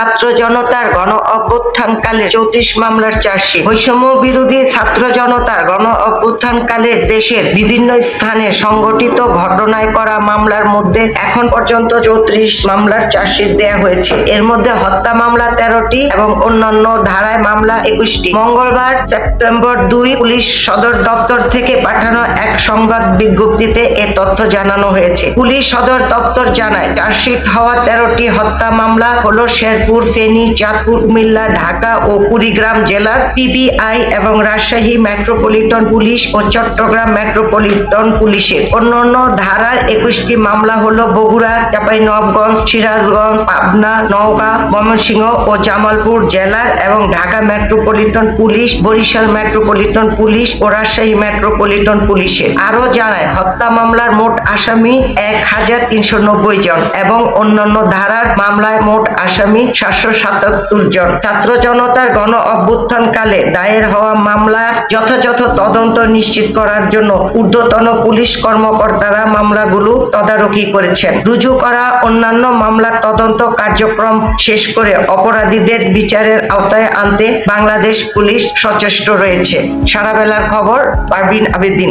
ছাত্র জনতার গণ অভ্যুত্থানকালে চৌত্রিশ মামলার চার্জশিট। বৈষম্য বিরোধী ছাত্র জনতার গণ অভ্যুত্থানকালে দেশের বিভিন্ন স্থানে সংগঠিত ঘটনায় করা মামলার মধ্যে এখন পর্যন্ত চৌত্রিশ মামলার চার্জশিট দেওয়া হয়েছে। এর মধ্যে হত্যা মামলা তেরোটি এবং অন্যান্য ধারায় মামলা একুশটি। মঙ্গলবার সেপ্টেম্বর দুই পুলিশ সদর দপ্তর থেকে পাঠানো এক সংবাদ বিজ্ঞপ্তিতে এ তথ্য জানানো হয়েছে। পুলিশ সদর দপ্তর জানায়, চার্জশিট হওয়া তেরোটি হত্যা মামলা হলো শেরপুর ফেনী, চাঁদপুর, কুমিল্লা, ঢাকা ও কুড়িগ্রাম জেলার পিবিআই এবং রাজশাহী মেট্রোপলিটন পুলিশ ও চট্টগ্রাম মেট্রোপলিটন পুলিশের অন্যান্য ধারার একুশটি মামলা হলো বগুড়া চাঁপাইনবাবগঞ্জ সিরাজগঞ্জ, পাবনা, নওগাঁ, ময়মনসিংহ ও জামালপুর জেলার এবং Dhaka metropolitan police, Barishal metropolitan police ও রাজশাহী মেট্রোপলিটন পুলিশের। আরও জানায়, হত্যা মামলার মোট আসামি এক হাজার তিনশো নব্বই জন এবং অন্যান্য ধারার মামলায় মোট আসামি সাতশো সাতাত্তর জন। ছাত্র জনতার গণ অভ্যুত্থানকালে দায়ের হওয়া মামলা যথাযথ তদন্ত নিশ্চিত করার জন্য ঊর্ধ্বতন পুলিশ কর্মকর্তারা মামলাগুলো তদারকি করেছেন। রুজু করা অন্যান্য মামলার তদন্ত কার্যক্রম শেষ করে অপরাধীদের বিচারের আওতায় আনতে বাংলাদেশ পুলিশ সচেষ্ট রয়েছে। সারা বেলার খবর পারভিন আবেদিন।